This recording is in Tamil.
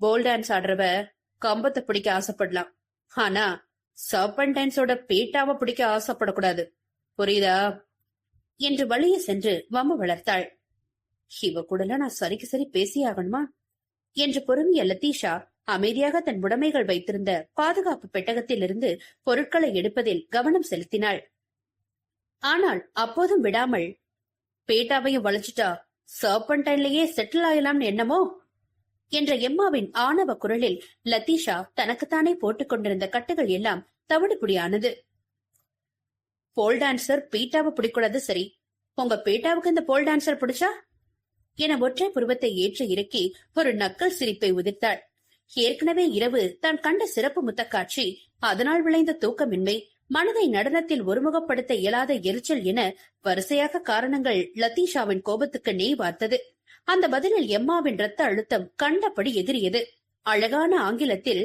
போல் டான்ஸ் ஆடுறவ கம்பத்தை பிடிக்க ஆசைப்படலாம். ஆனா சர்பன் டான்ஸோட பேட்டாவை பிடிக்க ஆசைப்படக்கூடாது. புரியுதா? என்று வழிய சென்று வம்பு வளர்த்தாள். இவ கூடல நான் சரிக்கு சரி பேசி ஆகணுமா? என்று பொறுமிய லத்தீஷா அமைதியாக தன் உடைமைகள் வைத்திருந்த பாதுகாப்பு பெட்டகத்திலிருந்து பொருட்களை எடுப்பதில் கவனம் செலுத்தினாள். ஆனால் அப்போதும் விடாமல் பேட்டாவையும் வளைச்சிட்டா சர்பன்டைன்லயே செட்டில் ஆகலாம்னு என்னமோ என்ற எம்மாவின் ஆணவ குரலில் லத்தீஷா தனக்குத்தானே போட்டுக் கொண்டிருந்த கட்டுகள் எல்லாம் தவிடுபுடியானது. போல் டான்சர் பீட்டாவை பிடிக்கூடாது சரி. உங்க பீட்டாவுக்கு இந்த போல் டான்சர் பிடிச்சா? என ஒற்றை புருவத்தை ஏற்றி இறக்கி ஒரு நக்கல் சிரிப்பை உதிர்த்தாள். ஏற்கனவே இரவு தான் கண்ட சிறப்பு முத்தக்காட்சி அதனால் விளைந்த தூக்கமின்மை மனதை நடனத்தில் ஒருமுகப்படுத்த இயலாத எரிச்சல் என வரிசையாக காரணங்கள் லத்தீஷாவின் கோபத்துக்கு நெய் வார்த்தது. அந்த பதிலில் எம்மாவின் ரத்த அழுத்தம் கண்டபடி எகிரியது அழகான ஆங்கிலத்தில்